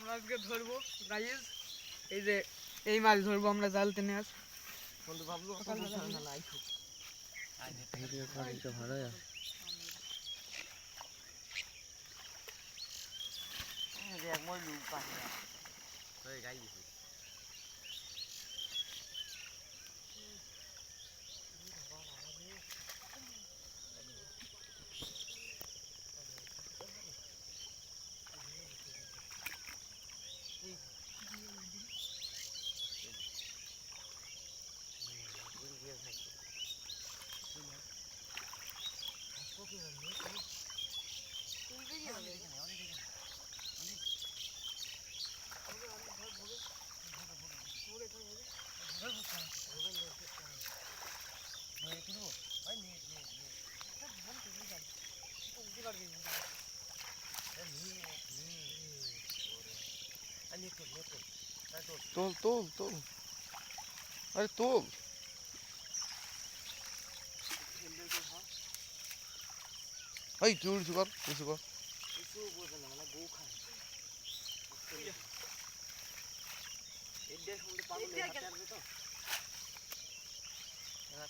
আমরা আজকে ধরবো। গাইজ এই যে এই মাছ ধরবো আমরা জাল টেনে আস বন্ধু ভাবলো ভালো দেখ মই লু পানি। গাই দিছি। তোল তোল তোল। আরে তোল। এই তুই উঁচু কর উঁচু কর। এর দেশ হয়ে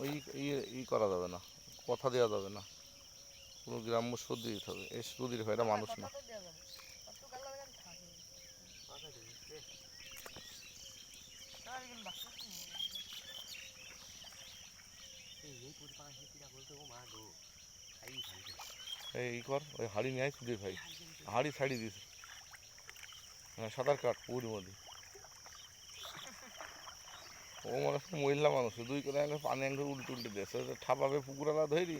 ওই ই- করা যাবে না। কথা দেওয়া যাবে না। কোনো গ্রাম্য সর্দি দিতে হবে। এই সর্দির হয়, এটা মানুষ না। এই কর, ওই হাড়ি নিয়ে সুধীর ভাই। হাড়ি ছাড়ি দিস। হ্যাঁ সাঁতার কাট, পুকুরের মধ্যে। ও মনে মহিলা মানুষ দুই করে আনলে পানি আনলে উল্টে উল্টে দেয় ঠাপাবে পুকুরালা ধরি